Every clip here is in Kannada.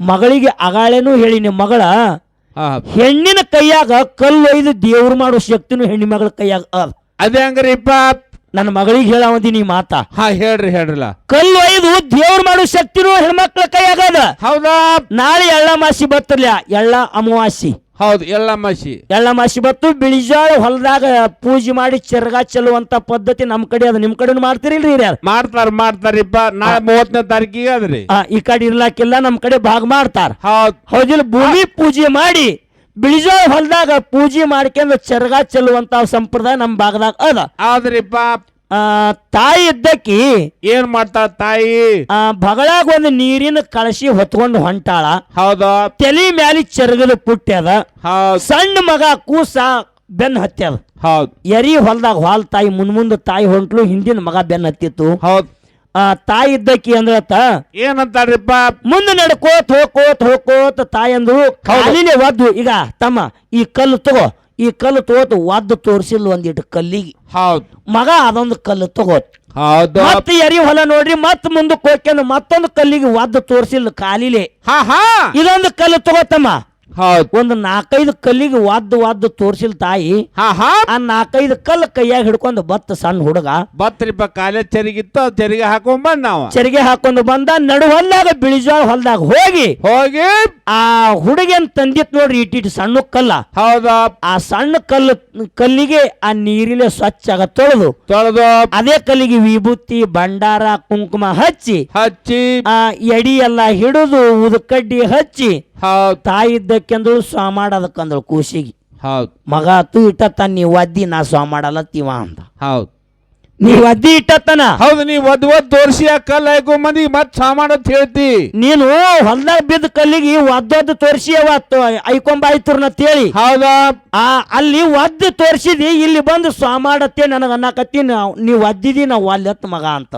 ಮಗಳಿಗೆ ಅಗಾಳೆನೂ ಹೇಳಿನಿ ಮಗಳ ಹಾ. ಹೆಣ್ಣಿನ ಕೈಯಾಗ ಕಲ್ಲು ಒಯ್ದು ದೇವ್ರು ಮಾಡೋ ಶಕ್ತಿನೂ ಹೆಣ್ಣಿನ ಮಗಳ ಕೈಯಾಗ ಅದ. ಅದೇ ಹಂಗ್ರಿಪ್ಪ ನನ್ನ ಮಗಳಿಗೆ ಹೇಳಾವಂದಿನಿ ಮಾತ. ಹಾ ಹೇಳ್ರಿ ಹೇಳ್ರಲ್ಲ. ಕಲ್ಲು ಒಯ್ದು ದೇವ್ರು ಮಾಡೋ ಶಕ್ತಿನೂ ಹೆಣ್ಮಕ್ಳ ಕೈಯಾಗ ಅದ. ಹೌದಾ? ನಾಳೆ ಎಳ್ಳ ಮಾಸಿ ಬತ್ತರ್ಲ? ಎಳ್ಳ ಅಮಾವಾಸಿ ಹೌದು ಎಲ್ಲ ಮಸಿ ಬತ್ತು ಬಿಳಿಜಾಳ ಹೊಲದಾಗ ಪೂಜೆ ಮಾಡಿ ಚರ್ಗ ಚೆಲ್ಲುವಂತ ಪದ್ಧತಿ ನಮ್ ಕಡೆ ಅದ. ನಿಮ್ ಕಡೆ ಮಾಡ್ತೀರಿಲ್ರಿ ಮಾಡ್ತಾರ ಮಾಡ್ತಾರ ಮಾಡ್ತಾರಿಪ್ಪ ನಾ ಮೂವತ್ತನೇ ತಾರೀಕಿಗೆ ಅದ್ರಿ. ಆ, ಈ ಕಡೆ ಇರ್ಲಾಕಿಲ್ಲ ನಮ್ ಕಡೆ ಭಾಗ ಮಾಡ್ತಾರ. ಹೌದು. ಹೌದಿಲ್ಲ ಭೂಮಿ ಪೂಜೆ ಮಾಡಿ ಬಿಳಿಜಾಳ ಹೊಲದಾಗ ಪೂಜೆ ಮಾಡ್ಕೊಂಡು ಚರ್ಗ ಚೆಲ್ಲುವಂತ ಸಂಪ್ರದಾಯ ನಮ್ ಭಾಗದಾಗ ಅದ. ಆದ್ರಿಪ್ಪ ಆ, ತಾಯಿ ಇದ್ದಕ್ಕಿ ಏನ್ ಮಾಡ್ತಾಳ ತಾಯಿ? ಆ ಬಗಳಾಗ ಒಂದು ನೀರಿನ ಕಳಸಿ ಹೊತ್ಕೊಂಡು ಹೊಂಟಾಳ. ಹೌದ? ತಲಿ ಮ್ಯಾಲಿ ಚರಗದ ಪುಟ್ಟ್ಯದ ಅದ. ಸಣ್ಣ ಮಗ ಕೂಸ ಬೆನ್ ಹತ್ಯದ. ಹೌದ್. ಎರಿ ಹೊಲ್ದಾಗ ಹಾಲ್ ತಾಯಿ ಮುಂದ್ ಮುಂದೆ ತಾಯಿ ಹೊಂಟ್ಲು ಹಿಂದಿನ ಮಗ ಬೆನ್ ಹತ್ತಿತ್ತು. ಹೌದ್. ಆ ತಾಯಿ ಇದ್ದಕ್ಕಿ ಅಂದ್ರತ ಏನಂತಾರ್ರಿಪ್ಪ? ಮುಂದೆ ನಡ್ಕೋತ್ ಹೋಗ್ಕೋತ್ ಹೋಗ್ಕೋತ್ ತಾಯಿ ಅಂದ್ರು ಒದ್ದು. ಈಗ ತಮ್ಮ ಈ ಕಲ್ಲು ತಗೋ. ಈ ಕಲ್ಲು ತೋತು ಒದ್ದು ತೋರ್ಸಿಲ್ಲ ಒಂದಿಟ್ಟು ಕಲ್ಲಿಗೆ. ಹೌದು. ಮಗ ಅದೊಂದು ಕಲ್ಲು ತಗೋತ್. ಹೌದು. ಮತ್ತೆ ಎರಿ ಹೊಲ ನೋಡ್ರಿ ಮತ್ ಮುಂದಕ್ಕೆ ಹೋಗ್ಕೊಂಡು ಮತ್ತೊಂದು ಕಲ್ಲಿಗೆ ಒದ್ದು ತೋರ್ಸಿಲ್ಲ ಕಾಲಿಲೆ. ಹಾ ಹಾ. ಇದೊಂದು ಕಲ್ಲು ತಗೋತಮ್ಮ. ಹೌದ್ ಒಂದು ನಾಲ್ಕೈದು ಕಲ್ಲಿಗೆ ವಾದ್ದು ವಾದ್ದು ತೋರ್ಸಿಲ್ ತಾಯಿ. ಹಾ ಹಾ. ಆ ನಾಲ್ಕೈದು ಕಲ್ಲು ಕೈಯಾಗ ಹಿಡ್ಕೊಂಡು ಬತ್ತ ಸಣ್ಣ ಹುಡುಗ. ಬತ್ರಿಪ್ಪ ಕಾಲೇ ಚರಿಗಿತ್ತು ಚರಿಗೆ ಹಾಕೊಂಡ್ ಬಂದ್ ನಾವು. ಚರಿಗೆ ಹಾಕೊಂಡು ಬಂದ ನಡು ಹೊಲ್ದಾಗ ಬಿಳಿಜೋಳ ಹೊಲ್ದಾಗ ಹೋಗಿ ಹೋಗಿ. ಆ ಹುಡುಗನ್ ತಂದಿತ್ ನೋಡ್ರಿ ಇಟ್ಟಿಟ್ಟು ಸಣ್ಣ ಕಲ್ಲ. ಹೌದಾ? ಆ ಸಣ್ಣ ಕಲ್ಲು ಕಲ್ಲಿಗೆ ಆ ನೀರಿಲೆ ಸ್ವಚ್ಛ ಆಗ ತೊಳೆದು ತೊಳೆದು. ಅದೇ ಕಲ್ಲಿಗೆ ವಿಭೂತಿ ಭಂಡಾರ ಕುಂಕುಮ ಹಚ್ಚಿ ಹಚ್ಚಿ. ಆ ಎಡಿ ಎಲ್ಲ ಹಿಡಿದು ಉದಕಡ್ಡಿ ಹಚ್ಚಿ ಹೌದ್. ತಾಯಿ ಇದ್ದಕ್ಕೆಂದಳು ಸ್ವಾಮಾಡ ಅದಕ್ಕಂದಳು ಕೂಸಿಗೆ. ಹೌದು. ಮಗ ತು ಇಟ್ಟತ್ತ ನೀ ಒದ್ದಿ ನಾ ಸ್ವಾಮಾಡಲತ್ತೀವ ಅಂತ ಹೌದು. ನೀ ಒದ್ದಿ ಇಟ್ಟತ್ತನ? ಹೌದು ನೀ ಒದ್ ಒದ್ ತೋರಿಸಿ ಆ ಕಲ್ಲು ಮಂದಿ ಮತ್ ಸಾಮಾನ್ ಅಂತ ಹೇಳ್ತಿ. ನೀನು ಹೊಲ್ದಾಗ ಬಿದ್ದ ಕಲ್ಲಿಗೆ ಒದ್ದೊದ್ದು ತೋರಿಸಿ ಅವತ್ತು ಐಕೊಂಬಾಯ್ತುರ್ನ ತೇಳಿ. ಹೌದಾ? ಆ ಅಲ್ಲಿ ಒದ್ದು ತೋರಿಸಿದಿ ಇಲ್ಲಿ ಬಂದು ಸ್ವಾಮಾಡತ್ತೆ ನನಗೆ ಅನ್ನಕತ್ತಿ ನಾವ್- ನೀ ಒದ್ದಿದಿ ನಾವು ಒಲ್ಲತ್ ಮಗ ಅಂತ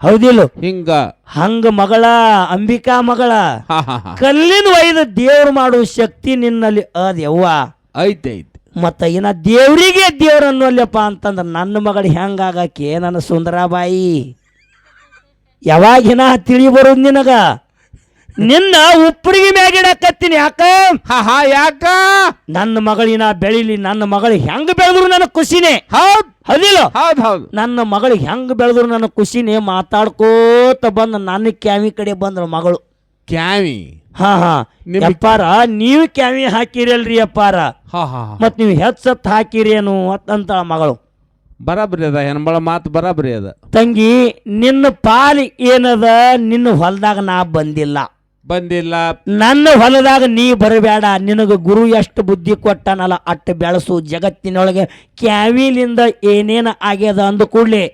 ಹೌದಿಲ್ಲ? ಹಿಂಗ. ಹಂಗ ಮಗಳ ಅಂಬಿಕಾ ಮಗಳ ಕಲ್ಲಿನ ವೈದ ದೇವ್ರು ಮಾಡುವ ಶಕ್ತಿ ನಿನ್ನಲ್ಲಿ ಅದ್ಯವ್ವ. ಐತೆ ಐತೆ ಮತ್ತ ಇನ್ನ ದೇವ್ರಿಗೆ ದೇವ್ರ ಅನ್ನೋಲ್ಲಪ್ಪ ಅಂತಂದ್ರ ನನ್ನ ಮಗಳು ಹೆಂಗಾಗಕ್ಕೆ ನನ್ನ ಸುಂದರಾಬಾಯಿ? ಯಾವಾಗಿನ ತಿಳಿ ಬರೋದು ನಿನಗ? ನಿನ್ನ ಉಪ್ಪರಿಗೆ ಮ್ಯಾಗಿಡಕತ್ತೀನಿ ಯಾಕ? ಹಾ ಹಾ ಯಾಕ? ನನ್ನ ಮಗಳಿನ ಬೆಳಿಲಿ ನನ್ನ ಮಗಳು ಹೆಂಗ ಬೆಳೆದ್ರು ನನ್ನ ಖುಷಿನೇ? ಹೌದ್. ಹದಿಲ್ಲ? ಹೌದ್ ಹೌದು. ನನ್ನ ಮಗಳು ಹೆಂಗ ಬೆಳೆದ್ರು ನನ್ನ ಖುಷಿನೇ ಮಾತಾಡ್ಕೋತ ಬಂದ ನನ್ನ ಕ್ಯಾವಿ ಕಡೆ ಬಂದ್ರು ಮಗಳು. ಕ್ಯಾವಿ ಹಾ ಹಾ. ನಿಮ್ಗೆ- ಅಪ್ಪಾರ ನೀವು ಕ್ಯಾವಿ ಹಾಕಿರಲ್ರಿ ಅಪ್ಪಾರ ಹಾ ಹಾ ಹಾ. ಮತ್ ನೀವು ಹೆಚ್ಚತ್ ಹಾಕಿರೇನು ಅಂತ ಮಗಳು. ಬರಾಬರಿ ಅದ ಹೆಣ್ಮಳ ಮಾತು ಬರಾಬರಿ ಅದ. ತಂಗಿ ನಿನ್ನ ಪಾಲಿ ಏನದ? ನಿನ್ನ ಹೊಲದಾಗ ನಾ ಬಂದಿಲ್ಲ. ಬಂದಿಲ್ಲ. ನನ್ನ ಹೊಲದಾಗ ನೀ ಬರಬೇಡ ನಿನಗೆ ಗುರು ಎಷ್ಟು ಬುದ್ಧಿ ಕೊಟ್ಟನಲ್ಲ ಅಟ್ಟು ಬೆಳೆಸು ಜಗತ್ತಿನೊಳಗೆ ಕ್ಯಾವಿಲಿಂದ ಏನೇನು ಆಗ್ಯದ ಅಂದ ಕೂಡಲೇ.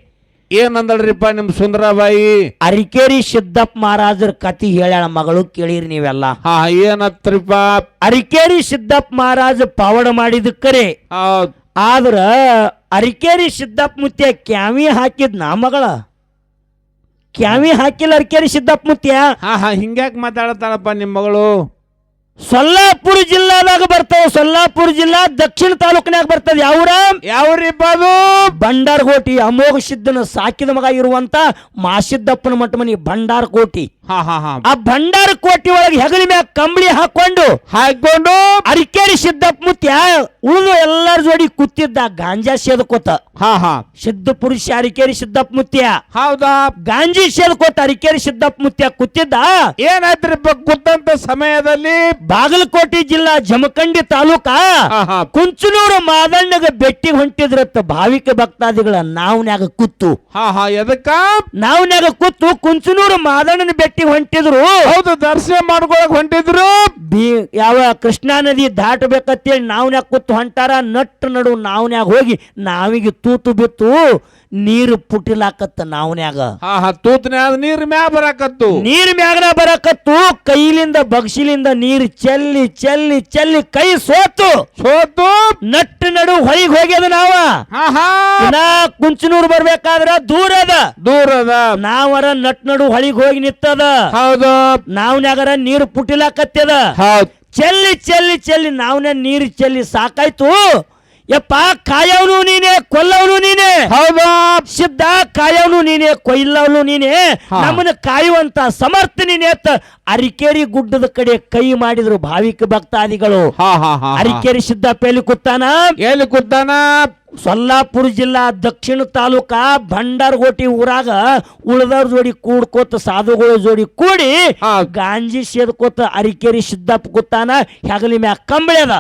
ಏನಂದಳ್ರಿಪ್ಪ ನಿಮ್ ಸುಂದರಬಾಯಿ? ಅರಿಕೇರಿ ಸಿದ್ದಪ್ಪ ಮಹಾರಾಜರ ಕತಿ ಹೇಳ್ಯಾಳ ಮಗಳು ಕೇಳಿರಿ ನೀವೆಲ್ಲ. ಹಾ ಏನತ್ರಿಪ್ಪ? ಅರಿಕೇರಿ ಸಿದ್ದಪ್ಪ ಮಹಾರಾಜ ಪಾವಡ ಮಾಡಿದಕ್ಕರೆ ಹೌದ್. ಆದ್ರ ಅರಿಕೇರಿ ಸಿದ್ದಪ್ಪ ಮುತ್ಯ ಕ್ಯಾವಿ ಹಾಕಿದ್ ನಾ ಮಗಳ? ಕ್ಯಾವಿ ಹಾಕಿಲ್ಲ ಅರ್ಕೇರಿ ಸಿದ್ದಪ್ಪ ಮುತ್ಯ. ಹಾ ಹಾ ಹಿಂಗ್ಯಾಕ್ ಮಾತಾಡತಾಳಪ್ಪ ನಿಮ್ ಮಗಳು? ಸೊಲ್ಲಾಪುರ ಜಿಲ್ಲಾದಾಗ ಬರ್ತಾವ ಸೊಲ್ಲಾಪುರ ಜಿಲ್ಲಾ ದಕ್ಷಿಣ ತಾಲೂಕಿನಾಗ ಬರ್ತದ. ಯಾವ್ರ? ಯಾವ್ರಿಪ್ಪ ಅದು ಭಂಡಾರಕೋಟಿ ಅಮೋಘ ಸಿದ್ದನ ಸಾಕಿದ ಮಗ ಇರುವಂತ ಮಾಸಿದ್ದಪ್ಪನ ಮಟ್ಟ ಮನಿ ಭಂಡಾರಕೋಟಿ. ಹಾ ಹಾ ಹಾ. ಆ ಭಂಡಾರಕೋಟಿ ಒಳಗೆ ಹೆಗಲಿ ಮ್ಯಾಗ ಕಂಬಳಿ ಹಾಕೊಂಡು ಹಾಕೊಂಡು ಅರಿಕೇರಿ ಸಿದ್ದಪ್ಪ ಮುತ್ಯ ಉಳಿದು ಎಲ್ಲರ ಜೋಡಿ ಕೂತಿದ್ದ ಗಾಂಜಾ ಸೇದಕೋತ. ಹಾ ಹಾ. ಸಿದ್ಧ ಪುರುಷ ಅರಿಕೇರಿ ಸಿದ್ದಪ್ಪ ಮುತ್ಯ. ಹೌದಾ? ಗಾಂಜಿ ಸೇದಕೋತ ಅರಿಕೇರಿ ಸಿದ್ದಪ್ಪ ಮುತ್ಯ ಕೂತಿದ್ದ. ಏನಾಯ್ತ್ರಿಪ್ಪ ಕೂತಂತ ಸಮಯದಲ್ಲಿ? ಬಾಗಲಕೋಟೆ ಜಿಲ್ಲಾ ಜಮಖಂಡಿ ತಾಲೂಕಾ ಕುಂಚನೂರು ಮಾದಣ್ಣಗ ಬೆಟ್ಟಿ ಹೊಂಟಿದ್ರತ್ತ ಭಾವಿಕ ಭಕ್ತಾದಿಗಳ ನಾವ್ನ್ಯಾಗ ಕುತ್ತು ಹಾ ಹಾ. ಎದಕ್ಕ? ನಾವ್ನ್ಯಾಗ ಕೂತು ಕುಂಚನೂರು ಮಾದಣ್ಣನ ಹೊಂಟಿದ್ರು. ಹೌದು ದರ್ಶನ ಮಾಡ್ಕೊಳಕ್ ಹೊಂಟಿದ್ರು. ಬಿ ಯಾವ ಕೃಷ್ಣಾ ನದಿ ದಾಟಬೇಕಂತೇಳಿ ನಾವ್ನ್ಯಾಗ ಕೂತು ಹೊಂಟಾರ ನಟ್ ನಡು ನಾವ್ನ್ಯಾಗ ಹೋಗಿ ನಾವಿಗೆ ತೂತು ಬಿತ್ತು. ನೀರು ಪುಟಿಲಾಕತ್ತ ನಾವನ್ಯಾಗ. ಹಾ ಹಾ ತೂತ್ನ್ಯಾಗ ನೀರ್ ಮ್ಯಾ ಬರಾಕತ್ತು. ನೀರ್ ಮ್ಯಾಗನ ಬರಕತ್ತು ಕೈಲಿಂದ ಬಗ್ಸಿಲಿಂದ ನೀರು ಚೆಲ್ಲಿ ಚೆಲ್ಲಿ ಚೆಲ್ಲಿ ಕೈ ಸೋತು. ಸೋತು. ನಟ್ ನಡು ಹೊಳಿಗೆ ಹೋಗ್ಯದ ನಾವ. ಹಾ ಹಾ. ಇನ್ನ ಕುಂಚನೂರು ಬರ್ಬೇಕಾದ್ರ ದೂರ ಅದ. ದೂರದ ನಾವರ ನಟ್ ನಡು ಹೊಳಿಗೆ ಹೋಗಿ ನಿತ್ತದ. ಹೌದು. ನಾವ್ನ್ಯಾಗರ ನೀರು ಪುಟಿಲಾಕತ್ತದ ಹೌದ್. ಚೆಲ್ಲಿ ಚೆಲ್ಲಿ ಚೆಲ್ಲಿ ನಾವ್ನ ನೀರು ಚೆಲ್ಲಿ ಸಾಕಾಯ್ತು. ಯಪ್ಪ ಕಾಯವನು ನೀನೆ ಕೊಲ್ಲವನು ನೀನೆ. ಹೌದಾ. ಸಿದ್ಧ ಕಾಯವನು ನೀನೆ ಕೊಯ್ಲವನು ನೀನೆ. ನಮ್ಮನ ನಮ್ಮನ್ನ ಕಾಯುವಂತ ಸಮರ್ಥ ನೀನೆ ಅಂತ ಅರಿಕೇರಿ ಗುಡ್ಡದ ಕಡೆ ಕೈ ಮಾಡಿದ್ರು ಭಾವಿಕ ಭಕ್ತಾದಿಗಳು. ಅರಿಕೇರಿ ಸಿದ್ದಪ್ಪ ಎಲ್ಲಿ ಕೂತಾನ ಎಲ್ಲಿ ಕೂತಾನ ಸೊಲ್ಲಾಪುರ ಜಿಲ್ಲಾ ದಕ್ಷಿಣ ತಾಲೂಕ ಭಂಡಾರಗೋಟಿ ಊರಾಗ ಉಳದವ್ರ ಜೋಡಿ ಕೂಡ್ಕೋತ ಸಾಧುಗಳ ಜೋಡಿ ಕೂಡಿ. ಗಾಂಜಿ ಸೇದ್ಕೋತ ಅರಿಕೇರಿ ಸಿದ್ದಪ್ಪ ಕೂತಾನ ಹೆಗಲಿ ಮ್ಯಾಗ ಕಂಬಳಿ ಅದ.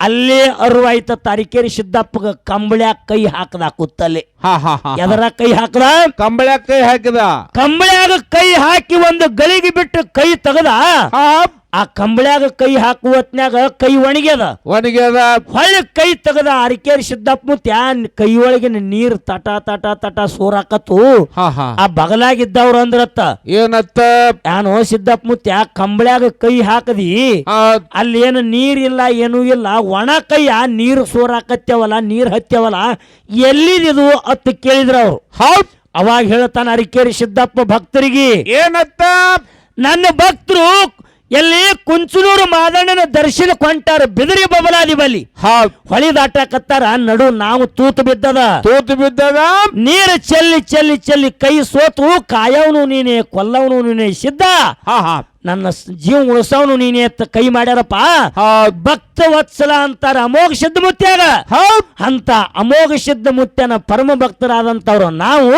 ಅಲ್ಲೇ ಅರುವಾಯ್ತ ತಾರಿಕೇರಿ ಸಿದ್ದಪ್ಪಗ ಕಂಬಳ್ಯಾಗ ಕೈ ಹಾಕದ ಕೂತಲ್ಲಿ. ಹಾ ಹಾ ಹಾ ಎದರ ಕೈ ಹಾಕದ? ಕಂಬಳ್ಯಾಗ ಕೈ ಹಾಕಿದ. ಕಂಬಳ್ಯಾಗ ಕೈ ಹಾಕಿ ಒಂದು ಗಳಿಗೆ ಬಿಟ್ಟು ಕೈ ತೆಗದ? ಆ ಕಂಬಳ್ಯಾಗ ಕೈ ಹಾಕುವ ಹೊತ್ನ್ಯಾಗ ಕೈ ಒಣಗ್ಯದ? ಒಣಗ್ಯದ. ಹೊಳ್ಳಿ ಕೈ ತೆಗದ ಅರಿಕೇರಿ ಸಿದ್ದಪ್ಪ ಮುತ್ಯ ಕೈ ಒಳಗಿನ ನೀರ್ ತಟ ತಟ ತಟ ಸೋರಾಕತ್ತು. ಆ ಬಗಲಾಗಿದ್ದವ್ರ ಅಂದ್ರತ್ತ? ಏನತ್ತ? ಯಾನು ಸಿದ್ದಪ್ಪ ಮುತ್ಯ ಕಂಬಳ್ಯಾಗ ಕೈ ಹಾಕದಿ? ಅಲ್ಲಿ ಏನು ನೀರಿಲ್ಲ ಏನೂ ಇಲ್ಲ. ಒಣ ಕೈಯ ನೀರು ಸೋರಾಕತ್ಯವಲ್ಲ ನೀರ್ ಹತ್ಯವಲ್ಲ ಎಲ್ಲಿದಿದು ಅತ್ ಕೇಳಿದ್ರ ಅವ್ರು. ಹೌದ್. ಅವಾಗ ಹೇಳ್ತಾನ ಅರಿಕೇರಿ ಸಿದ್ದಪ್ಪ ಭಕ್ತರಿಗೆ ಏನತ್ತ? ನನ್ನ ಭಕ್ತರು ಎಲ್ಲಿ ಕುಂಚನೂರು ಮಾದಣ್ಣನ ದರ್ಶನ ಕೊಂಟಾರ ಬಿದಿರಿ ಬಬಲಾದಿ ಬಲಿ ಹೊಳಿ ದಾಟಕತ್ತಾರ ನಡು ನಾವು ತೂತು ಬಿದ್ದದ. ತೂತು ಬಿದ್ದದ? ನೀರು ಚೆಲ್ಲಿ ಚೆಲ್ಲಿ ಚೆಲ್ಲಿ ಕೈ ಸೋತು ಕಾಯವನು ನೀನೆ ಕೊಲ್ಲವನು ನೀನೆ ಸಿದ್ಧ. ನನ್ನ ಜೀವ ಉಳಿಸವನು ನೀನೆ ಅಂತ ಕೈ ಮಾಡ್ಯಾರಪ್ಪ. ಭಕ್ತ ವತ್ಸಲ ಅಂತಾರ ಅಮೋಘ ಸಿದ್ಧ ಮುತ್ಯಾಗ ಅಂತ ಅಮೋಘ ಸಿದ್ಧ ಮುತ್ಯನ ಪರಮ ಭಕ್ತರಾದಂತವ್ರು ನಾವು.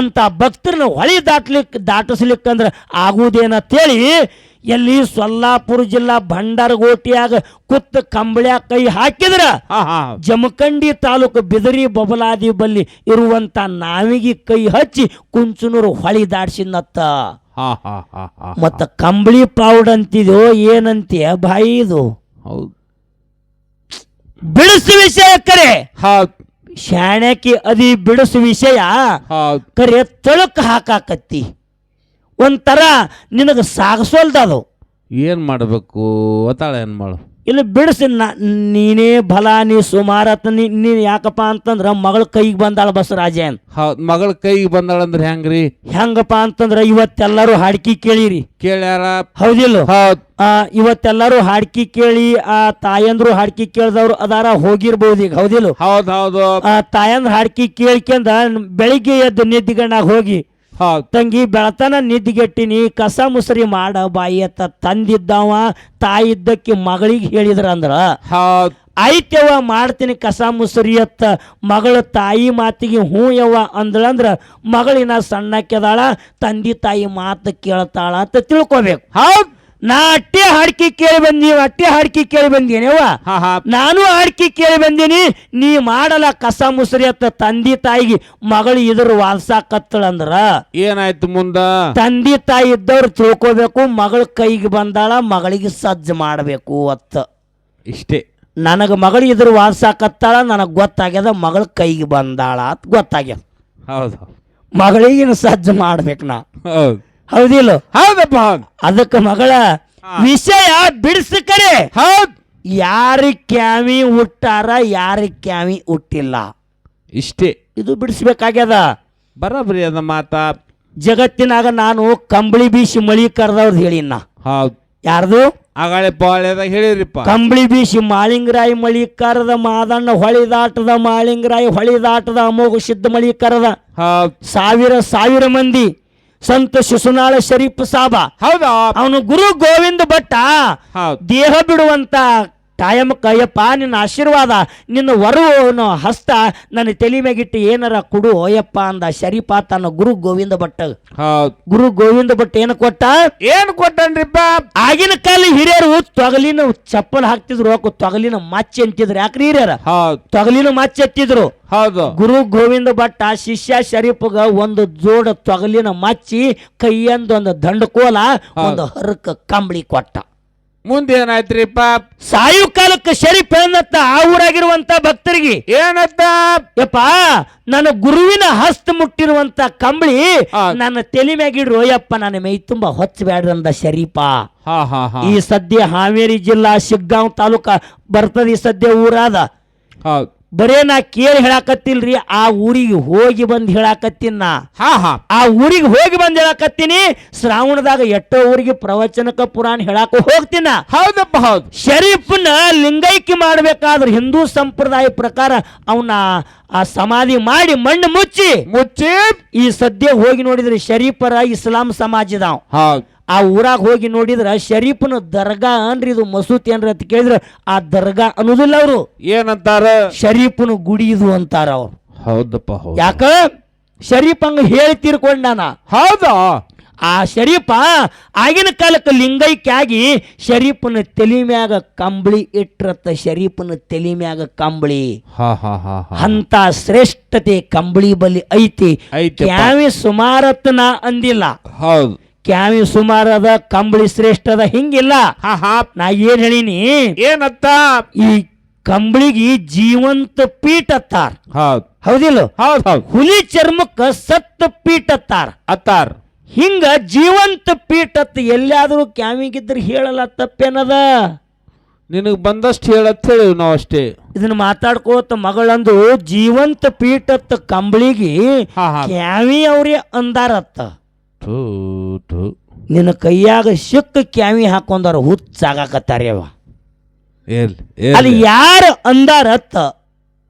ಅಂತ ಭಕ್ತರನ್ನ ಹೊಳಿ ದಾಟ್ಲಿಕ್ ದಾಟಿಸ್ಲಿಕ್ಕಂದ್ರ ಆಗುವುದೇನಂತೇಳಿ ಎಲ್ಲಿ ಸೊಲ್ಲಾಪುರ ಜಿಲ್ಲಾ ಭಂಡಾರಗೋಟಿಯಾಗ ಕುತ್ತ ಕಂಬಳ್ಯಾಗ ಕೈ ಹಾಕಿದ್ರ? ಜಮಖಂಡಿ ತಾಲೂಕು ಬಿದರಿ ಬಬಲಾದಿ ಬಲ್ಲಿ ಇರುವಂತ ನಾವಿಗೆ ಕೈ ಹಚ್ಚಿ ಕುಂಚನೂರು ಹೊಳಿ ದಾಡ್ಸಿನತ್ತ ಮತ್ತ ಕಂಬಳಿ ಪೌಡ್ ಅಂತಿದೋ ಏನಂತೀಯ ಬಾಯಿ ಇದು? ಹೌದ್. ಬಿಡಿಸು ವಿಷಯ ಕರೆ. ಹೌದ್. ಶಾಣ್ಯಾಕಿ ಅದಿ ಬಿಡಿಸು ವಿಷಯ. ಕರೆ ತಳಕ ಹಾಕಾಕತ್ತಿ. ಒಂಥರ ನಿನಗೆ ಸಾಗಸೋಲ್ದದು. ಏನು ಮಾಡಬೇಕು? ಒತ್ತಾಳ ಏನು ಮಾಡು? ಇಲ್ಲಿ ಬಿಡಿಸಿ ನ- ನೀನೇ ಬಲ ನೀ ಸುಮಾರತ್ ನೀ ನೀ ಯಾಕಪ್ಪ ಅಂತಂದ್ರೆ ಮಗಳ ಕೈಗೆ ಬಂದಾಳ ಬಸವರಾಜನ್ ಹೌದು ಮಗಳ ಕೈಗೆ ಬಂದಾಳ ಅಂದ್ರೆ ಹೆಂಗ್ರಿ? ಹೆಂಗಪ್ಪ ಅಂತಂದ್ರೆ ಇವತ್ತೆಲ್ಲರೂ ಹಾಡ್ಕಿ ಕೇಳಿರಿ. ಕೇಳ್ಯಾರ? ಹೌದಿಲ್ಲ? ಹೌದು. ಇವತ್ತೆಲ್ಲರೂ ಹಾಡ್ಕಿ ಕೇಳಿ ಆ ತಾಯಂದ್ರು ಹಾಡ್ಕಿ ಕೇಳಿದವ್ರು ಅದಾರ ಹೋಗಿರ್ಬೋದು ಈಗ. ಹೌದಿಲ್ಲ? ಹೌದು ಹೌದು. ಆ ತಾಯಂದ್ರ ಹಾಡ್ಕಿ ಕೇಳ್ಕೊಂಡ ಬೆಳಿಗ್ಗೆ ಎದ್ದು ನಿದ್ದಿಗಣ್ಣಾಗ ಹೋಗಿ ಹೌದ್ ತಂಗಿ ಬೆಳತನ ನಿದ್ದಿಗೆಟ್ಟಿನಿ ಕಸ ಮುಸರಿ ಮಾಡ ಬಾಯಿ ಅತ್ತ ತಂದಿದ್ದವ ತಾಯಿ ಇದ್ದಕ್ಕೆ ಮಗಳಿಗೆ ಹೇಳಿದ್ರ ಹೌದು ಐತ್ಯವ ಆಯ್ತವ್ವ ಮಾಡ್ತೀನಿ ಕಸ ಮುಸರಿ ಅತ್ತ ಮಗಳ ತಾಯಿ ಮಾತಿಗೆ ಹ್ಞೂ ಯವ್ವ ಅಂದ್ಳಂದ್ರ ಮಗಳಿನ ಸಣ್ಣಕ್ಕೆದಾಳ ತಂದೆ ತಾಯಿ ಮಾತು ಕೇಳ್ತಾಳ ಅಂತ ತಿಳ್ಕೊಬೇಕು. ಹೌದ್. ನಾ ಅಟ್ಟೆ ಹಾಡ್ಕಿ ಕೇಳಿ ಬಂದೀವಿ ಅಟ್ಟೆ ಹಾಡ್ಕಿ ಕೇಳಿ ಹಾ ಹಾ. ನಾನು ಹಾಡ್ಕಿ ಕೇಳಿ ಬಂದೀನಿ. ನೀ ಮಾಡಲ್ಲ ಕಸ ಮುಸರಿ ಅತ್ತ ತಂದಿ ತಾಯಿಗೆ ಮಗಳು ಇದ್ರ ವಾಲ್ಸಾಕತ್ತಳಂದ್ರ ಏನಾಯ್ತು ಮುಂದ? ತಂದಿ ತಾಯಿ ಇದ್ದವ್ರು ತಿಳ್ಕೊಬೇಕು ಮಗಳ ಕೈಗೆ ಬಂದಾಳ ಮಗಳಿಗೆ ಸಜ್ಜು ಮಾಡಬೇಕು ಅತ್ತ. ಇಷ್ಟೇ. ನನಗೆ ಮಗಳು ಇದ್ರ ವಾಲ್ಸಾಕತ್ತಾಳ ನನಗೆ ಗೊತ್ತಾಗ್ಯದ ಮಗಳ ಕೈಗೆ ಬಂದಾಳ ಅಂತ ಗೊತ್ತಾಗ್ಯದ. ಹೌದು. ಮಗಳಿಗಿನ ಸಜ್ಜು ಮಾಡ್ಬೇಕು ನಾ? ಹೌದ್. ಹೌದಿಲ್ಲ? ಹೌದಪ್ಪ ಹೌದ್ ಅದಕ್ಕೆ ಮಗಳ ವಿಷಯ ಬಿಡಿಸ ಹೌದ್. ಯಾರ ಕ್ಯಾಮಿ ಹುಟ್ಟಾರ ಯಾರ ಕ್ಯಾಮಿ ಹುಟ್ಟಿಲ್ಲ. ಇಷ್ಟೇ. ಇದು ಬಿಡಿಸ್ಬೇಕಾಗ್ಯದ. ಬರಬ್ರಿ ಅದ ಮಾತ. ಜಗತ್ತಿನಾಗ ನಾನು ಕಂಬಳಿ ಬೀಸಿ ಮಳಿ ಕರೆದವ್ರದ್ದು ಹೇಳಿನ ಹೌದ್. ಯಾರ್ದು? ಆಗಾಳೆ ಪಾಳ್ಯದಾಗ ಹೇಳಿರಿಪ್ಪ. ಕಂಬಳಿ ಬೀಸಿ ಮಾಳಿಂಗರಾಯಿ ಮಳಿ ಕರೆದ ಮಾದಣ್ಣ ಹೊಳಿದಾಟದ ಮಾಳಿಂಗರಾಯಿ ಹೊಳಿದಾಟದ ಅಮೋಘ ಸಿದ್ಧ ಮಳಿ ಕರೆದ. ಹೌದು. ಸಾವಿರ ಸಾವಿರ ಮಂದಿ ಸಂತ ಶಿಶುನಾಳ ಶರೀಫ್ ಸಾಬಾ. ಹೌದಾ? ಅವನು ಗುರು ಗೋವಿಂದ ಭಟ್ಟ. ದೇಹ ಬಿಡುವಂತ ಕಾಯಮ ಅಯ್ಯಪ್ಪ ನಿನ್ನ ಆಶೀರ್ವಾದ ನಿನ್ನ ವರುವನು ಹಸ್ತ ನನ್ನ ತಲೆ ಮ್ಯಾಗಿಟ್ಟು ಏನಾರ ಕೊಡು ಅಯ್ಯಪ್ಪ ಅಂದ ಶರೀಫ ತನ್ನ ಗುರು ಗೋವಿಂದ ಭಟ್ಟ ಗುರು ಗೋವಿಂದ ಭಟ್ ಏನು ಕೊಟ್ಟ? ಏನು ಕೊಟ್ಟನ್ರಿಪ್ಪ? ಆಗಿನ ಕಾಲ ಹಿರಿಯರು ತೊಗಲಿನ ಚಪ್ಪಲ್ ಹಾಕ್ತಿದ್ರು ತೊಗಲಿನ ಮಚ್ಚಿ ಅಂತಿದ್ರು. ಯಾಕ್ರಿ ಹಿರಿಯರ? ತೊಗಲಿನ ಮಚ್ಚ ಎತ್ತಿದ್ರು ಹೌದು. ಗುರು ಗೋವಿಂದ ಭಟ್ಟ ಶಿಷ್ಯ ಶರೀಫ್ಗ ಒಂದು ಜೋಡ ತೊಗಲಿನ ಮಚ್ಚಿ ಕೈಯಂದು ಒಂದು ದಂಡಕೋಲ ಒಂದು ಹರಕ ಕಂಬಳಿ ಕೊಟ್ಟ. ಮುಂದೆ ಏನಾಯ್ತ್ರಿಪ್ಪ ಸಾಯು ಕಾಲಕ್ಕೆ ಶರೀಫ್ ಏನತ್ತ ಆ ಊರಾಗಿರುವಂತ ಭಕ್ತರಿಗೆ? ಏನತ್ತ? ಯಪ್ಪ ನನ್ನ ಗುರುವಿನ ಹಸ್ತ ಮುಟ್ಟಿರುವಂತ ಕಂಬಳಿ ಆ. ನನ್ನ ತಲೆ ಮ್ಯಾಗಿಡ್ರು ಯಪ್ಪ ನನ್ನ ಮೈ ತುಂಬಾ ಹೊಚ್ಚಬೇಡ್ರಿ ಅಂದ ಶರೀಫ. ಹಾ ಹಾ ಹಾ. ಈ ಸದ್ಯ ಹಾವೇರಿ ಜಿಲ್ಲಾ ಶಿಗ್ಗಾಂವ್ ತಾಲೂಕ ಬರ್ತದ ಈ ಸದ್ಯ ಊರಾದ. ಹೌದ್. ಬರೇ ನಾ ಕೇಳಿ ಹೇಳಾಕತ್ತಿಲ್ರಿ ಆ ಊರಿಗೆ ಹೋಗಿ ಬಂದು ಹೇಳಾಕತ್ತೀನಿ ನಾ. ಹಾ ಹಾ. ಆ ಊರಿಗೆ ಹೋಗಿ ಬಂದು ಹೇಳಾಕತ್ತೀನಿ ಶ್ರಾವಣದಾಗ ಎಷ್ಟೋ ಊರಿಗೆ ಪ್ರವಚನಕ ಪುರಾಣ ಹೇಳಾಕ ಹೋಗ್ತೀನ ಹೌದಪ್ಪ ಹೌದು. ಶರೀಫ್ನ ಲಿಂಗೈಕ್ಯ ಮಾಡ್ಬೇಕಾದ್ರೆ ಹಿಂದೂ ಸಂಪ್ರದಾಯ ಪ್ರಕಾರ ಅವನ ಆ ಸಮಾಧಿ ಮಾಡಿ ಮಣ್ಣು ಮುಚ್ಚಿ ಮುಚ್ಚಿ ಈ ಸದ್ಯ ಹೋಗಿ ನೋಡಿದ್ರೆ ಶರೀಫರ ಇಸ್ಲಾಂ ಸಮಾಜದ ಆ ಊರಾಗ ಹೋಗಿ ನೋಡಿದ್ರ ಶರೀಫನ ದರ್ಗಾ ಅನ್ರಿ ಇದು ಮಸೂತಿ ಅನ್ರಿ ಅಂತ ಕೇಳಿದ್ರ ಆ ದರ್ಗಾ ಅನ್ನೋದಿಲ್ಲ ಅವರು. ಏನಂತಾರ? ಶರೀಫನ ಗುಡಿ ಇದು ಅಂತಾರ ಅವ್ರು. ಹೌದಪ್ಪ ಹೌದು. ಯಾಕ? ಶರೀಫ್ ಹಂಗ ಹೇಳಿ ತೀರ್ಕೊಂಡಾನ ಹೌದಾ? ಆ ಶರೀಫ ಆಗಿನ ಕಾಲಕ್ಕೆ ಲಿಂಗೈಕ್ಯಾಗಿ ಶರೀಫನ ತಲೆ ಮ್ಯಾಗ ಕಂಬಳಿ ಇಟ್ಟಿರತ್ತ ಶರೀಫನ ತಲೆ ಮ್ಯಾಗ ಕಂಬಳಿ. ಹಾ ಹಾ ಹಾ ಹಾ. ಅಂತ ಶ್ರೇಷ್ಠತೆ ಕಂಬಳಿ ಬಲಿ ಐತಿ. ಕ್ಯಾವಿ ಸುಮಾರತ್ ನಾ ಅಂದಿಲ್ಲ. ಹೌದು. ಕ್ಯಾವಿ ಸುಮಾರದ ಕಂಬಳಿ ಶ್ರೇಷ್ಠದ ಹಿಂಗಿಲ್ಲ. ನಾ ಏನ್ ಹೇಳಿನಿ? ಏನತ್ತ? ಈ ಕಂಬಳಿಗೆ ಜೀವಂತ ಪೀಠ ಅತ್ತಾರ. ಹೌದು. ಹೌದಿಲ್ಲ? ಹೌದು ಹೌದು. ಹುಲಿ ಚರ್ಮಕ್ಕ ಸತ್ತ ಪೀಠ ಅತ್ತಾರ. ಅತ್ತಾರ್. ಹಿಂಗ ಜೀವಂತ ಪೀಠತ್ ಎಲ್ಲಾದ್ರೂ ಎಲ್ಲಿಯಾದ್ರೂ ಕ್ಯಾಮಿಗಿದ್ರೆ ಹೇಳಲ್ಲ ತಪ್ಪೇನದ? ನಿನಗೆ ಬಂದಷ್ಟು ಹೇಳತ್ ಹೇಳಿವಿ ನಾವು ಅಷ್ಟೇ. ಇದನ್ನ ಮಾತಾಡ್ಕೋತ ಮಗಳಂದು ಜೀವಂತ ಪೀಠತ್ ಕಂಬಳಿಗೆ ಹಾ ಹಾ. ಕ್ಯಾವಿ ಅವ್ರೇ ಅಂದಾರತ್ತ. ಥೂ ಥೂ. ನಿನ್ನ ಕೈಯಾಗ ಸಿಕ್ಕ ಕ್ಯಾವಿ ಹಾಕೊಂಡಾರ ಹುಚ್ಚಾಗಕತ್ತಾರ ಅವ ಎಲ್ ಅಲ್ಲಿ ಯಾರು ಅಂದಾರತ್ತ?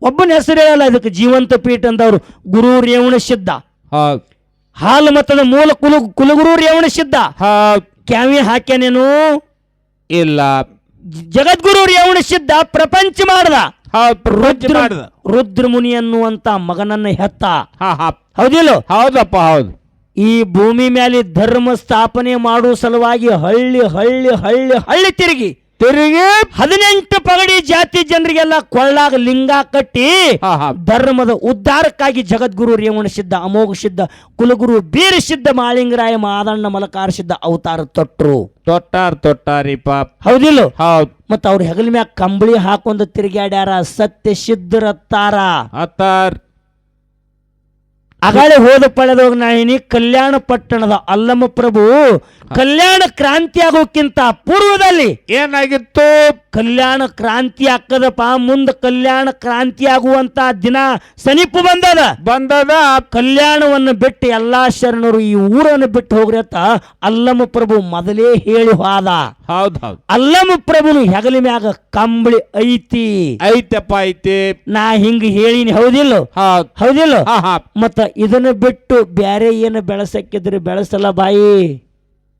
ಒಬ್ಬನ ಹೆಸರು ಹೇಳಲ್ಲ ಇದಕ್ಕೆ ಜೀವಂತ ಪೀಠ ಅಂದವ್ರು. ಗುರು ರೇವಣ ಸಿದ್ಧ. ಹಾಲು ಮತದ ಮೂಲ ಕುಲು ಕುಲಗುರು ರೇವಣ ಸಿದ್ಧ. ಕ್ಯಾವಿ ಹಾಕ್ಯಾನೇನು? ಇಲ್ಲ. ಜಗದ್ಗುರು ರೇವಣ ಸಿದ್ಧ ಪ್ರಪಂಚ ಮಾಡ್ದ. ರುದ್ರ ಮುನಿ ರುದ್ರಮುನಿ ಅನ್ನುವಂತ ಮಗನನ್ನ ಹೆತ್ತ. ಹೌದಿಲ್ಲ? ಹೌದಪ್ಪ ಹೌದು. ಈ ಭೂಮಿ ಮೇಲೆ ಧರ್ಮ ಸ್ಥಾಪನೆ ಮಾಡುವ ಸಲುವಾಗಿ ಹಳ್ಳಿ ಹಳ್ಳಿ ಹಳ್ಳಿ ಹಳ್ಳಿ ತಿರುಗಿ ತಿರುಗಿ ಹದಿನೆಂಟು ಪಗಡಿ ಜಾತಿ ಜನರಿಗೆಲ್ಲ ಕೊಳ್ಳಾಗ ಲಿಂಗ ಕಟ್ಟಿ ಧರ್ಮದ ಉದ್ಧಾರಕ್ಕಾಗಿ ಜಗದ್ಗುರು ರೇವಣ ಸಿದ್ಧ ಅಮೋಘ ಸಿದ್ಧ ಕುಲಗುರು ಬೀರ ಸಿದ್ಧ ಮಾಳಿಂಗರಾಯ ಮಾದಣ್ಣ ಮಲಕಾರ ಸಿದ್ಧ ಅವತಾರ ತೊಟ್ರು. ತೊಟ್ಟಾರ್ ತೊಟ್ಟಾರಿ ಪಾಪ್. ಹೌದಿಲ್ಲ? ಹೌದು. ಮತ್ತ ಅವ್ರ ಹೆಗಲ ಮ್ಯಾಗ ಕಂಬಳಿ ಹಾಕೊಂಡು ತಿರುಗಾಡ್ಯಾರ ಸತ್ಯ ಸಿದ್ಧರತ್ತಾರ ಅತ್ತಾರ್. ಅಗಾಳೆ ಹೋದ ಪಡೆದ ನಾಯಿನಿ ಕಲ್ಯಾಣ ಪಟ್ಟಣದ ಅಲ್ಲಮ್ಮ ಪ್ರಭು ಕಲ್ಯಾಣ ಕ್ರಾಂತಿ ಆಗೋಕ್ಕಿಂತ ಪೂರ್ವದಲ್ಲಿ ಏನಾಗಿತ್ತು? ಕಲ್ಯಾಣ ಕ್ರಾಂತಿ ಆಕದಪ್ಪ ಮುಂದೆ ಕಲ್ಯಾಣ ಕ್ರಾಂತಿ ಆಗುವಂತ ದಿನ ಸನಿಪು ಬಂದದ. ಬಂದದ. ಕಲ್ಯಾಣವನ್ನು ಬಿಟ್ಟು ಎಲ್ಲಾ ಶರಣರು ಈ ಊರನ್ನು ಬಿಟ್ಟು ಹೋಗ್ರಿ ಅಂತ ಅಲ್ಲಮ ಪ್ರಭು ಮೊದಲೇ ಹೇಳಿ ಹೋದ. ಹೌದೌದು. ಅಲ್ಲಮ್ಮ ಅಲ್ಲಮ ಪ್ರಭು ಹೆಗಲ ಮ್ಯಾಗ ಕಂಬಳಿ ಐತಿ. ಐತಪ್ಪ ಐತಿ. ನಾ ಹಿಂಗ ಹೇಳಿನಿ ಹೌದಿಲ್ಲ? ಹೌದ್. ಹೌದಿಲ್ಲ? ಮತ್ತ ಇದನ್ನ ಬಿಟ್ಟು ಬ್ಯಾರೆ ಏನು ಬೆಳೆಸಕ್ಕಿದ್ರೆ ಬೆಳೆಸಲ್ಲ ಬಾಯಿ.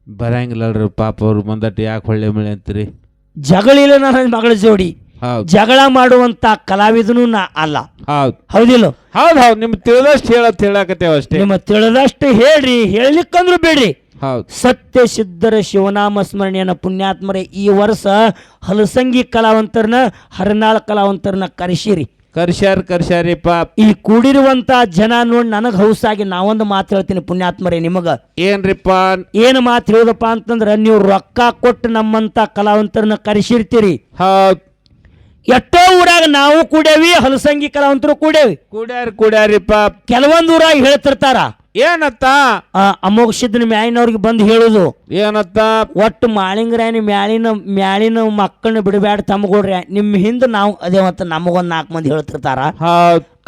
ಬರಂಗಿಲ್ಲಲ್ರಿ ಪಾಪ ಅವ್ರು ಬಂದಟ್ಟು ಯಾಕೆ ಹೊಳ್ಳೆ ಮಳೆ ಅಂತೀರಿ? ಜಗಳಿಲ್ಲ ನನ್ನ ಮಗಳ ಜೋಡಿ. ಜಗಳ ಮಾಡುವಂತ ಕಲಾವಿದನು ನಾ ಅಲ್ಲ. ಹೌದ್. ಹೌದಿಲ್ಲ? ಹೌದು ಹೌದು. ನಿಮ್ ತಿಳಿದಷ್ಟು ಹೇಳತ್ ಹೇಳಕತ್ತೇವ ಅಷ್ಟೇ. ನಿಮ್ಮ ತಿಳಿದಷ್ಟು ಹೇಳ್ರಿ ಹೇಳಲಿಕ್ಕಂದ್ರು ಬೇಡ್ರಿ. ಸತ್ಯ ಸಿದ್ಧರ ಶಿವನಾಮ ಸ್ಮರಣೆಯನ್ನ ಪುಣ್ಯಾತ್ಮರೇ ಈ ವರ್ಷ ಹಲಸಂಗಿ ಕಲಾವಂತರನ್ನ ಹರನಾಳ ಕಲಾವಂತರನ್ನ ಕರೆಸಿರಿ. ಕರ್ಸ್ಯಾರ ಕರ್ಸ್ಯಾರಿ ಪಾಪ್. ಈ ಕೂಡಿರುವಂತ ಜನ ನೋಡಿ ನನಗೆ ಹೌಸಾಗಿ ನಾವೊಂದು ಮಾತು ಹೇಳ್ತೀನಿ ಪುಣ್ಯಾತ್ಮರೇ ನಿಮಗ. ಏನ್ರಿಪ್ಪ ಏನು ಮಾತು ಹೇಳುದಪ್ಪ ಅಂತಂದ್ರೆ ನೀವು ರೊಕ್ಕ ಕೊಟ್ಟು ನಮ್ಮಂತ ಕಲಾವಂತರನ್ನ ಕರೆಸಿರ್ತೀರಿ. ಹೌದ್. ಎಷ್ಟೋ ಊರಾಗ ನಾವು ಕೂಡೇವಿ ಹಲಸಂಗಿ ಕಲಾವಂತರು ಕೂಡೇವಿ ಕೂಡ್ಯಾರ ಕೂಡ್ಯಾರಿಪ್ಪ ಪಾಪ್. ಕೆಲವೊಂದು ಊರಾಗ ಹೇಳ್ತಿರ್ತಾರ ಏನತ್ತ? ಅಮೋಘ ಮ್ಯಾಲಿನವ್ರಿಗೆ ಬಂದು ಹೇಳುದು. ಏನತ್ತ? ಒಟ್ಟು ಮಾಳಿಂಗರಾಯನ ಮ್ಯಾಲಿನ ಮ್ಯಾಲಿನ ಮಕ್ಕಳನ್ನ ಬಿಡಬ್ಯಾಡ ತಮ್ಮಗೊಡ್ರಿ ನಿಮ್ಮ ಹಿಂದೆ ನಾವು ಅದೇವಂತ ನಮಗೊಂದು ನಾಲ್ಕು ಮಂದಿ ಹೇಳ್ತಿರ್ತಾರ.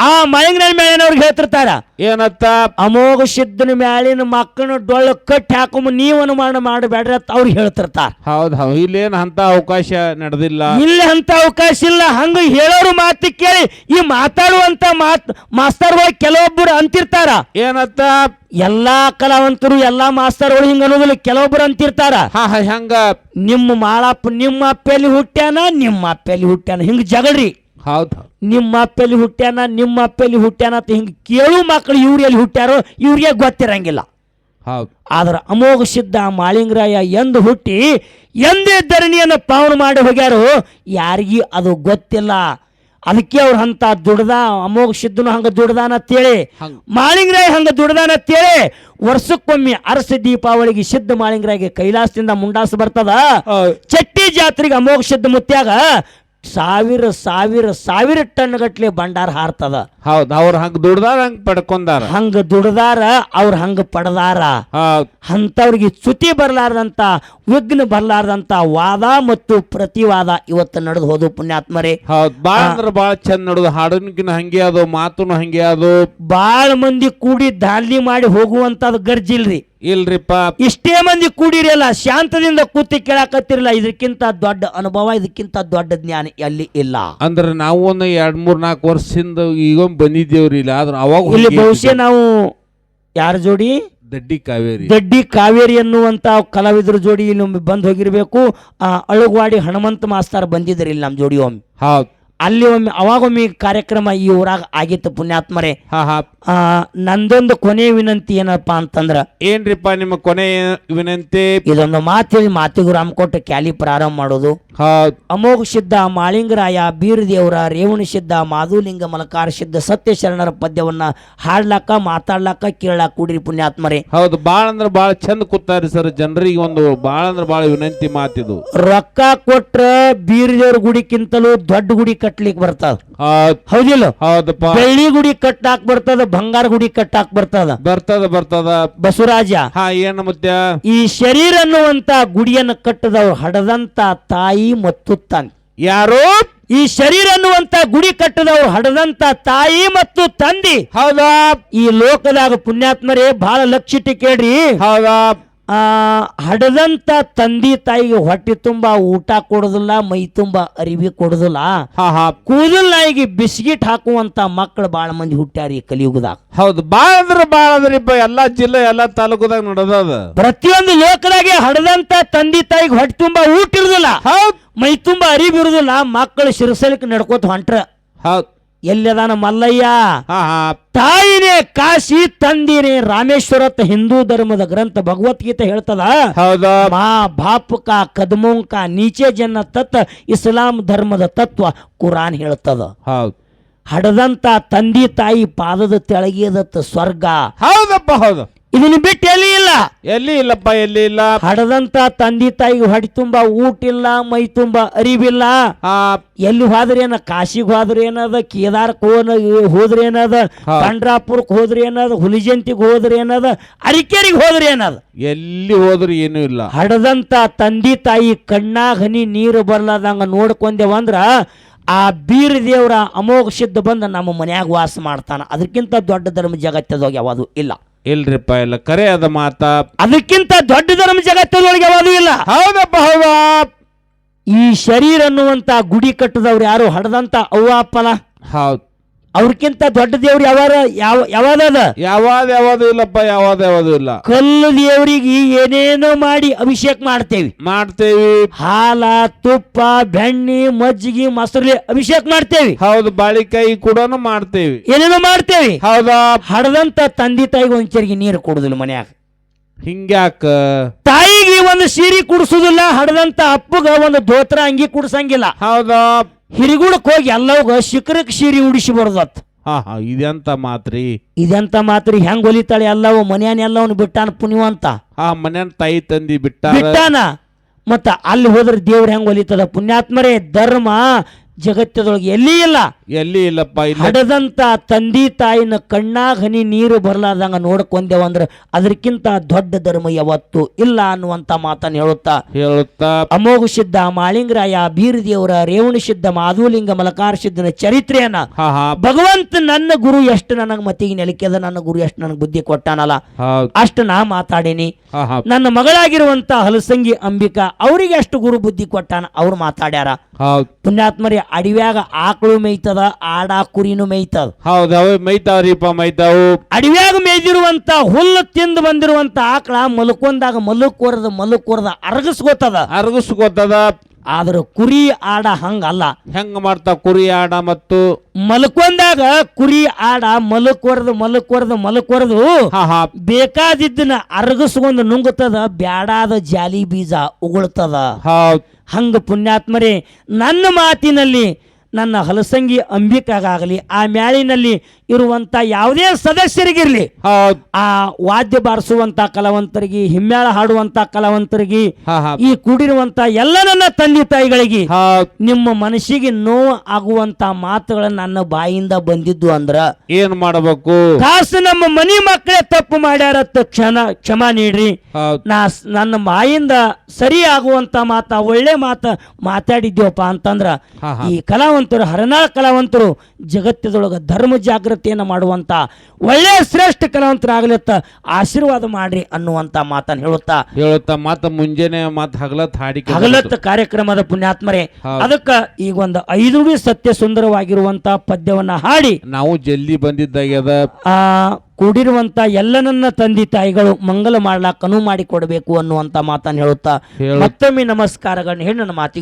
ಆ ಮ್ಯಾಲಿನ ಅವ್ರಿಗೆ ಹೇಳ್ತಿರ್ತಾರ ಏನತ್ತ? ಅಮೋಘ ಸಿದ್ದನ ಮ್ಯಾಲಿನ ಮಕ್ಕಳನ್ನ ಡೊಳ್ಳು ಕಟ್ಟಿ ಹಾಕೊಂಬ ನೀವು ಅನುಮಾನ ಮಾಡಬೇಡ್ರಿ ಅಂತ ಅವ್ರಿಗೆ ಹೇಳ್ತಿರ್ತಾರ. ಹೌದ್ ಹೌದ್. ಇಲ್ಲೇನ್ ಅಂತ ಅವಕಾಶ ನಡೆದಿಲ್ಲ. ಇಲ್ಲಿ ಅಂತ ಅವಕಾಶ ಇಲ್ಲ. ಹಂಗ ಹೇಳೋರು ಮಾತು ಕೇಳಿ ಈ ಮಾತಾಡುವಂತ ಮಾತ್ ಮಾಸ್ತರ್ಗಳು ಕೆಲವೊಬ್ಬರು ಅಂತಿರ್ತಾರ. ಏನತ್ತ? ಎಲ್ಲಾ ಕಲಾವಂತರು ಎಲ್ಲಾ ಮಾಸ್ತರ್ಗಳು ಹಿಂಗ ಅನ್ನೋದಿಲ್ಲ. ಕೆಲವೊಬ್ರು ಅಂತಿರ್ತಾರ. ಹಾ ಹಾ ಹೆಂಗ? ನಿಮ್ಮ ಮಾಳಪ್ಪ ನಿಮ್ಮ ಅಪ್ಪೆಲಿ ಹುಟ್ಟ್ಯಾನ ನಿಮ್ಮ ಅಪ್ಪೆಲಿ ಹುಟ್ಟ್ಯಾನ? ಹಿಂಗ ಜಗಳ್ರಿ ಹೌದ್. ನಿಮ್ಮ ಅಪ್ಪಲ್ಲಿ ಹುಟ್ಟ್ಯಾನ ನಿಮ್ಮ ಅಪ್ಪಲ್ಲಿ ಹುಟ್ಟ್ಯಾನ ಅಂತ ಹಿಂಗೆ ಕೇಳು ಮಕ್ಕಳು ಇವ್ರು ಎಲ್ಲಿ ಹುಟ್ಟ್ಯಾರೋ ಇವ್ರಿಗೆ ಗೊತ್ತಿರಂಗಿಲ್ಲ. ಹೌದು. ಆದ್ರೆ ಅಮೋಘ ಸಿದ್ಧ ಮಾಳಿಂಗರಾಯ ಎಂದು ಹುಟ್ಟಿ ಎಂದೇ ಧರಣಿಯನ್ನು ಪಾವನ ಮಾಡಿ ಹೋಗ್ಯಾರು ಯಾರಿಗೂ ಅದು ಗೊತ್ತಿಲ್ಲ. ಅದಕ್ಕೆ ಅವ್ರು ಅಂತ ದುಡ್ದ ಅಮೋಘ ಸಿದ್ಧನು ಹಂಗ ದುಡ್ದಾನ ಅಂತೇಳಿ ಮಾಳಿಂಗರಾಯ ಹಂಗ ದುಡ್ದಾನ ಅಂತೇಳಿ ವರ್ಷಕ್ಕೊಮ್ಮೆ ಅರಸ ದೀಪಾವಳಿಗೆ ಸಿದ್ಧ ಮಾಳಿಂಗರಾಯಗೆ ಕೈಲಾಸದಿಂದ ಮುಂಡಾಸ ಬರ್ತದ. ಚಟ್ಟಿ ಜಾತ್ರೆಗೆ ಅಮೋಘ ಸಿದ್ಧ ಮುತ್ಯಾಗ ಸಾವಿರ ಸಾವಿರ ಸಾವಿರ ಟನ್ ಗಟ್ಲೆ ಭಂಡಾರ ಹಾರ್ತದ. ಹೌದ್ ಅವ್ರ ಹಂಗ ದುಡ್ದಾರ ಹಂಗ ಪಡ್ಕೊಂಡಾರ. ಹಂಗ ದುಡ್ದಾರ ಅವ್ರ ಹಂಗ ಪಡೆದಾರ. ಅಂತವ್ರಿಗೆ ಚ್ಯುತಿ ಬರಲಾರ್ದಂತ ವಿಘ್ನ ಬರಲಾರ್ದಂತ ವಾದ ಮತ್ತು ಪ್ರತಿವಾದ ಇವತ್ತು ನಡೆದು ಹೋದು ಪುಣ್ಯಾತ್ಮರೇ. ಹೌದ್ ಬಾಳ ಅಂದ್ರ ಬಾಳ ಚಂದ ನಡುದು ಹಾಡನ್ಕಿನ ಹಂಗೆ ಅದು ಮಾತುನು ಹಂಗೆ ಅದು. ಬಾಳ ಮಂದಿ ಕೂಡಿ ದಾಲಿ ಮಾಡಿ ಹೋಗುವಂತದ್ ಗರ್ಜಿಲ್ರಿ. ಇಲ್ರಿಪ್ಪ. ಇಷ್ಟೇ ಮಂದಿ ಕೂಡಿರಲ್ಲ ಶಾಂತದಿಂದ ಕೂತಿ ಕೇಳಾಕತ್ತಿರಲ್ಲ ಇದಕ್ಕಿಂತ ದೊಡ್ಡ ಅನುಭವ ಇದಕ್ಕಿಂತ ದೊಡ್ಡ ಜ್ಞಾನ ಎಲ್ಲಿ ಇಲ್ಲ. ಅಂದ್ರೆ ನಾವು ಒಂದು ಎರಡ್ ಮೂರ್ ನಾಲ್ಕು ವರ್ಷದಿಂದ ಈಗ ಬಂದಿದ್ದೇವ್ರಿ ಇಲ್ಲ ಆದ್ರೆ ಅವಾಗ ಇಲ್ಲಿ ಹೋಗಿ ಬಹುಶಃ ನಾವು ಯಾರ ಜೋಡಿ? ದಡ್ಡಿ ಕಾವೇರಿ. ದಡ್ಡಿ ಕಾವೇರಿ ಅನ್ನುವಂತ ಕಲಾವಿದ್ರ ಜೋಡಿ ಇಲ್ಲಿ ಒಮ್ಮೆ ಬಂದ್ ಹೋಗಿರ್ಬೇಕು. ಆ ಅಳುಗವಾಡಿ ಹನುಮಂತ ಮಾಸ್ತಾರ್ ಬಂದಿದ್ರಿ ಇಲ್ಲಿ ನಮ್ಮ ಜೋಡಿ ಒಮ್ಮೆ. ಹೌದ್. ಅಲ್ಲಿ ಒಮ್ಮೆ ಅವಾಗೊಮ್ಮೆ ಕಾರ್ಯಕ್ರಮ ಈ ಊರಾಗ ಆಗಿತ್ತು ಪುಣ್ಯಾತ್ಮರೇ. ಹಾ ಹಾ. ಆ ನಂದೊಂದು ಕೊನೆ ವಿನಂತಿ ಏನಪ್ಪಾ ಅಂತಂದ್ರ ಏನ್ರಿಪ್ಪ ನಿಮ್ಮ ಕೊನೆ ವಿನಂತಿ? ಇದೊಂದು ಮಾತೇಳಿ ಮಾತಿಗೂ ರಾಮ್ ಕೊಟ್ಟು ಕ್ಯಾಲಿ ಪ್ರಾರಂಭ ಮಾಡೋದು. ಹೌದ್ ಅಮೋಘ ಸಿದ್ಧ ಮಾಳಿಂಗರಾಯ ಬೀರದೇವರ ರೇವಣ ಸಿದ್ಧ ಮಾಧುಲಿಂಗ ಮಲಕಾರ ಸಿದ್ಧ ಸತ್ಯ ಶರಣರ ಪದ್ಯವನ್ನ ಹಾಡ್ಲಾಕ ಮಾತಾಡ್ಲಾಕ ಕೇಳಾಕ ಕೂಡಿರಿ ಪುಣ್ಯಾತ್ಮರೇ. ಹೌದು ಬಾಳ ಅಂದ್ರ ಬಾಳ ಚಂದ ಕೂತಾರಿ ಸರ್. ಜನರಿಗೆ ಒಂದು ಬಾಳ ಅಂದ್ರ ಬಾಳ ವಿನಂತಿ ಮಾತಿದು. ರೊಕ್ಕ ಕೊಟ್ರ ಬೀರದೇವ್ರ ಗುಡಿಕ್ಕಿಂತಲೂ ದೊಡ್ಡ ಗುಡಿ ಕಟ್ಲಿಕ್ ಬರ್ತದ. ಹೌದ್. ಹೌದಿಲ್ಲ? ಹೌದಪ್ಪ. ಬೆಳ್ಳಿ ಗುಡಿ ಕಟ್ಟಾಕ್ ಬರ್ತದ ಬಂಗಾರ ಗುಡಿ ಕಟ್ಟಾಕ್ ಬರ್ತದ? ಬರ್ತದ ಬರ್ತದ. ಬಸವರಾಜ ಹಾ ಏನ ಮತ್ತೆ ಈ ಶರೀರ ಅನ್ನುವಂತ ಗುಡಿಯನ್ನು ಕಟ್ಟದವ್ರು ಹಡದಂತ ತಾಯಿ ಮತ್ತು ತಂದೆ. ಯಾರು? ಈ ಶರೀರ ಅನ್ನುವಂತ ಗುಡಿ ಕಟ್ಟದವ್ರು ಹಡದಂತ ತಾಯಿ ಮತ್ತು ತಂದಿ. ಹೌದಾ? ಈ ಲೋಕದಾಗ ಪುಣ್ಯಾತ್ಮರೇ ಬಹಳ ಲಕ್ಷಿಟ್ಟು ಕೇಳ್ರಿ. ಹೌದಾ? ಆ ಹಡದಂತ ತಂದಿ ತಾಯಿಗೆ ಹೊಟ್ಟೆ ತುಂಬಾ ಊಟ ಕೊಡೋದಿಲ್ಲ ಮೈ ತುಂಬಾ ಅರಿವಿ ಕೊಡುದಿಲ್ಲ. ಕೂದಲ್ ನಾಯಿಗೆ ಬಿಸ್ಕಿಟ್ ಹಾಕುವಂತ ಮಕ್ಕಳು ಬಾಳ ಮಂದಿ ಹುಟ್ಟ್ಯಾರ ಈ ಕಲಿಯುಗದಾಗ. ಹೌದು ಬಾಳ ಅಂದ್ರೆ ಬಾಳ ಅದ್ರಿಪ್ಪ ಎಲ್ಲಾ ಜಿಲ್ಲೆ ಎಲ್ಲಾ ತಾಲೂಕದಾಗ ನಡೆದದ ಪ್ರತಿಯೊಂದು ಲೋಕದಾಗೆ ಹಡದಂತ ತಂದಿ ತಾಯಿಗೆ ಹೊಟ್ಟೆ ತುಂಬಾ ಊಟ ಇರುದಿಲ್ಲ. ಹೌದು. ಮೈ ತುಂಬಾ ಅರಿವಿ ಇರುದಿಲ್ಲ ಮಕ್ಕಳು ಶಿರಸಲಿಕ್ಕೆ ನಡ್ಕೋತ ಹೊಂಟ್ರ. ಹೌದ್. ಎಲ್ಲದಾನ ಮಲ್ಲಯ್ಯ? ತಾಯಿನೇ ಕಾಶಿ ತಂದಿನೇ ರಾಮೇಶ್ವರತ್ ಹಿಂದೂ ಧರ್ಮದ ಗ್ರಂಥ ಭಗವದ್ಗೀತೆ ಹೇಳ್ತದ? ಮಾ ಬಾಪುಕ ಕದ್ಮೋಂಕ ನೀಚೆ ಜನ ತತ್ ಇಸ್ಲಾಂ ಧರ್ಮದ ತತ್ವ ಕುರಾನ್ ಹೇಳ್ತದ. ಹೌದ್. ಹಡದಂತ ತಂದಿ ತಾಯಿ ಪಾದದ ತೆಳಗಿಯದತ್ತ ಸ್ವರ್ಗ. ಹೌದಪ್ಪ ಹೌದು. ಇದನ್ನ ಬಿಟ್ಟು ಎಲ್ಲಿ ಇಲ್ಲ? ಎಲ್ಲಿ ಇಲ್ಲಪ್ಪ ಎಲ್ಲಿ ಇಲ್ಲ? ಹಡದಂತ ತಂದಿ ತಾಯಿಗೆ ಹೊಡಿ ತುಂಬಾ ಊಟ ಇಲ್ಲ ಮೈ ತುಂಬಾ ಅರಿವಿಲ್ಲ. ಆ, ಎಲ್ಲಿ ಹೋದ್ರೇನ ಕಾಶಿಗೆ ಹೋದ್ರೆ ಏನದ ಕೇದಾರಕ್ಕೆ ಹೋನ- ಹೋದ್ರೆ ಏನದ. ಪಂಡ್ರಾಪುರಕ್ಕೆ ಹೋದ್ರೆ ಏನದ ಹುಲಿಜಂತಿಗೆ ಹೋದ್ರೆ ಏನದ ಅರಿಕೆರಿಗೆ ಹೋದ್ರೆ ಏನದ? ಎಲ್ಲಿ ಹೋದ್ರು ಏನು ಇಲ್ಲ. ಹಡದಂತ ತಂದಿ ತಾಯಿ ಕಣ್ಣಾಗ ಹನಿ ನೀರು ಬರ್ಲಾದಂಗ ನೋಡ್ಕೊಂಡೇವಂದ್ರ ಆ ಬೀರ ದೇವರ ಅಮೋಘ ಸಿದ್ಧ ಬಂದ ನಮ್ಮ ಮನ್ಯಾಗ ವಾಸ ಮಾಡ್ತಾನ. ಅದಕ್ಕಿಂತ ದೊಡ್ಡ ಧರ್ಮ ಜಗತ್ತದೋಗ್ಯಾವ ಯಾವುದು ಇಲ್ಲ. ಇಲ್ರಿಪ್ಪ ಇಲ್ಲ ಕರೆ ಅದ ಮಾತ. ಅದಕ್ಕಿಂತ ದೊಡ್ಡ ಧರ್ಮ ಜಗತ್ತಿನೊಳಗೆ ಯಾವುದು ಇಲ್ಲ. ಹೌದಪ್ಪ ಹೌದಾ. ಈ ಶರೀರ ಅನ್ನುವಂತ ಗುಡಿ ಕಟ್ಟದವ್ರು ಯಾರು? ಹಡದಂತ ಅವ್ವ ಹೌದು ಹೌದ್. ಅವ್ರಕ್ಕಿಂತ ದೊಡ್ಡ ದೇವ್ರು ಯಾವಾರ ಯಾವ ಯಾವಾದದ ಯಾವಾದ ಯಾವುದು ಇಲ್ಲಪ್ಪ ಯಾವಾದ ಯಾವುದು ಇಲ್ಲ. ಕಲ್ಲು ದೇವರಿಗೆ ಏನೇನೋ ಮಾಡಿ ಅಭಿಷೇಕ ಮಾಡ್ತೇವಿ. ಮಾಡ್ತೇವಿ. ಹಾಲ ತುಪ್ಪ ಬೆಣ್ಣೆ ಮಜ್ಜಿಗೆ ಮೊಸರು ಅಭಿಷೇಕ ಮಾಡ್ತೇವಿ. ಹೌದು ಬಾಳಿಕಾಯಿ ಕೂಡ ಮಾಡ್ತೇವಿ. ಏನೇನೋ ಮಾಡ್ತೇವಿ. ಹೌದಾ? ಹಡದಂತ ತಂದೆ ತಾಯಿಗೆ ಒಂಚರಿಗೆ ನೀರು ಕೊಡುದಿಲ್ಲ ಮನ್ಯಾಗ. ಹಿಂಗ್ಯಾಕ? ತಾಯಿಗೆ ಒಂದು ಸೀರೆ ಕುಡಿಸುದಿಲ್ಲ ಹಡದಂತ ಅಪ್ಪಗ ಒಂದು ದೋತ್ರ ಅಂಗಿ ಕುಡಿಸಂಗಿಲ್ಲ. ಹೌದಾ? ಹಿರಿಗುಡಕ್ ಹೋಗಿ ಎಲ್ಲವಾಗ ಶಿಖರಕ್ಕೆ ಸಿರಿ ಉಡಿಸಿ ಬರ್ದತ್. ಹಾ ಹಾ ಇದೆಂತ ಮಾತ್ರಿ? ಇದೆಂತ ಮಾತ್ರಿ? ಹೆಂಗ್ ಹೊಲಿತಾಳೆ ಎಲ್ಲವ ಮನ್ಯಾನ ಎಲ್ಲವನ್ನ ಬಿಟ್ಟಾನ ಪುಣ್ಯವಂತ ಹಾ ಮನ್ಯಾನ ತಾಯಿ ತಂದಿ ಬಿಟ್ಟ ಬಿಟ್ಟಾನ. ಮತ್ತ ಅಲ್ಲಿ ಹೋದ್ರೆ ದೇವ್ರ ಹೆಂಗ್ ಹೊಲಿತದ ಪುಣ್ಯಾತ್ಮರೇ ಧರ್ಮ. ಜಗತ್ತದೊಳಗೆ ಎಲ್ಲಿ ಇಲ್ಲ. ಎಲ್ಲಿ ಇಲ್ಲಪ್ಪ ಇಲ್ಲ. ಹಡದಂತ ತಂದಿ ತಾಯಿನ ಕಣ್ಣಾಗ ಹನಿ ನೀರು ಬರ್ಲಾರ್ದಂಗ ನೋಡ್ಕೊಂಡೇವಂದ್ರ ಅದಕ್ಕಿಂತ ದೊಡ್ಡ ಧರ್ಮ ಯಾವತ್ತು ಇಲ್ಲ ಅನ್ನುವಂತ ಮಾತನ್ನ ಹೇಳುತ್ತಾ. ಹೇಳುತ್ತಾ. ಅಮೋಘ ಸಿದ್ಧ ಮಾಳಿಂಗರಾಯ ಬೀರದೇವರ ರೇವಣ ಸಿದ್ಧ ಮಾಧುಲಿಂಗ ಮಲಕಾರ ಸಿದ್ಧನ ಚರಿತ್ರೆಯನ್ನ ಹಾ ಹಾ. ಭಗವಂತ ನನ್ನ ಗುರು ಎಷ್ಟು ನನಗೆ ಮತಿಗೆ ನೆಲಕ್ಯದ ನನ್ನ ಗುರು ಎಷ್ಟು ನನಗೆ ಬುದ್ಧಿ ಕೊಟ್ಟಾನಲ್ಲ. ಹೌದ್. ಅಷ್ಟು ನಾ ಮಾತಾಡೀನಿ. ಹಾ ಹಾ. ನನ್ನ ಮಗಳಾಗಿರುವಂತ ಹಲಸಂಗಿ ಅಂಬಿಕಾ ಅವರಿಗೆ ಅಷ್ಟು ಗುರು ಬುದ್ಧಿ ಕೊಟ್ಟಾನ ಅವ್ರು ಮಾತಾಡ್ಯಾರ. ಪುಣ್ಯಾತ್ಮರಿ ಅಡವ್ಯಾಗ ಆಕಳು ಮೇಯ್ತದ ಆಡ ಕುರಿನೂ ಮೇಯ್ತದ. ಹೌದ್ ಅವ ಮೈತಾವ್ರಿಪ್ಪ ಮೇಯ್ತಾವು. ಅಡವ್ಯಾಗ ಮೇಯ್ದಿರುವಂತ ಹುಲ್ಲು ತಿಂದು ಬಂದಿರುವಂತ ಆಕಳ ಕೊರದ ಮಲ್ಲು ಕೊರದ ಅರಗಿಸ್ಕೋತದ. ಅರ್ಗಿಸ್ಕೊತದ. ಆದ್ರ ಕುರಿ ಆಡ ಹಂಗಲ್ಲ. ಹೆಂಗ ಮಾಡ್ತಾವ ಕುರಿ ಆಡ ಮತ್ತು? ಮಲ್ಕೊಂಡಾಗ ಕುರಿ ಆಡ ಮಲಕೊರದು ಮಲಕೊರದು ಮಲಕೊರದು ಹಾ ಹಾ. ಬೇಕಾದಿದ್ದನ್ನ ಅರಗಿಸ್ಕೊಂಡು ನುಂಗುತ್ತದ ಬ್ಯಾಡಾದ ಜಾಲಿ ಬೀಜ ಉಗುಳ್ತದ. ಹೌದ್. ಹಂಗ ಪುಣ್ಯಾತ್ಮರೇ ನನ್ನ ಮಾತಿನಲ್ಲಿ ನನ್ನ ಹಲಸಂಗಿ ಅಂಬಿಕಾಗಲಿ ಆ ಮ್ಯಾಳಿನಲ್ಲಿ ಇರುವಂತ ಯಾವುದೇ ಸದಸ್ಯರಿಗಿರ್ಲಿ ಆ ವಾದ್ಯ ಬಾರಿಸುವಂತ ಕಲಾವಂತರಿಗೆ ಹಿಮ್ಮೇಳ ಹಾಡುವಂತ ಕಲಾವಂತರಿಗೆ ಈ ಕೂಡಿರುವಂತ ಎಲ್ಲ ನನ್ನ ತಂದೆ ತಾಯಿಗಳಿಗೆ ನಿಮ್ಮ ಮನಸ್ಸಿಗೆ ನೋವು ಆಗುವಂತ ಮಾತುಗಳ ನನ್ನ ಬಾಯಿಂದ ಬಂದಿದ್ದು ಅಂದ್ರ ಏನ್ ಮಾಡಬೇಕು? ಕಾಸು ನಮ್ಮ ಮನಿ ಮಕ್ಕಳೇ ತಪ್ಪು ಮಾಡ್ಯಾರ ಕ್ಷಣ ಕ್ಷಮ ನೀಡ್ರಿ. ನಾ ನನ್ನ ಬಾಯಿಂದ ಸರಿ ಆಗುವಂತ ಮಾತ ಒಳ್ಳೆ ಮಾತ ಮಾತಾಡಿದ್ಯವಪ್ಪ ಅಂತಂದ್ರ ಈ ಈ ಕಲಾವಂತರು ಹರನಾಳ ಕಲಾವಂತರು ಜಗತ್ತದೊಳಗೆ ಧರ್ಮ ಜಾಗೃತಿಯನ್ನು ಮಾಡುವಂತ ಒಳ್ಳೆ ಶ್ರೇಷ್ಠ ಕಲಾವಂತರಾಗಲತ್ತ ಆಶೀರ್ವಾದ ಮಾಡ್ರಿ ಅನ್ನುವಂಥ ಮಾತನ್ನು ಹೇಳುತ್ತಾ. ಹೇಳುತ್ತಾ ಮಾತ ಮುಂಜಾನೆ ಮಾತು ಹಗಲತ್ ಹಾಡಿ ಹಗಲತ್ತ ಕಾರ್ಯಕ್ರಮದ ಪುಣ್ಯಾತ್ಮರೇ ಅದಕ್ಕೆ ಈಗ ಒಂದು ಐದು ನುಡಿ ಸತ್ಯ ಸುಂದರವಾಗಿರುವಂತ ಪದ್ಯವನ್ನ ಹಾಡಿ ನಾವು ಜಲ್ದಿ ಬಂದಿದ್ದಾಗ್ಯದ. ಆ ಕೂಡಿರುವಂತ ಎಲ್ಲ ನನ್ನ ತಂದೆ ತಾಯಿಗಳು ಮಂಗಲ ಮಾಡ್ಲಾಕ ಅನುವು ಮಾಡಿ ಕೊಡಬೇಕು ಅನ್ನುವಂತ ಮಾತನ್ನು ಹೇಳುತ್ತಾ. ಹೇಳು. ಮತ್ತೊಮ್ಮೆ ನಮಸ್ಕಾರಗಳನ್ನು ಹೇಳಿ ನನ್ನ ಮಾತಿಗೆ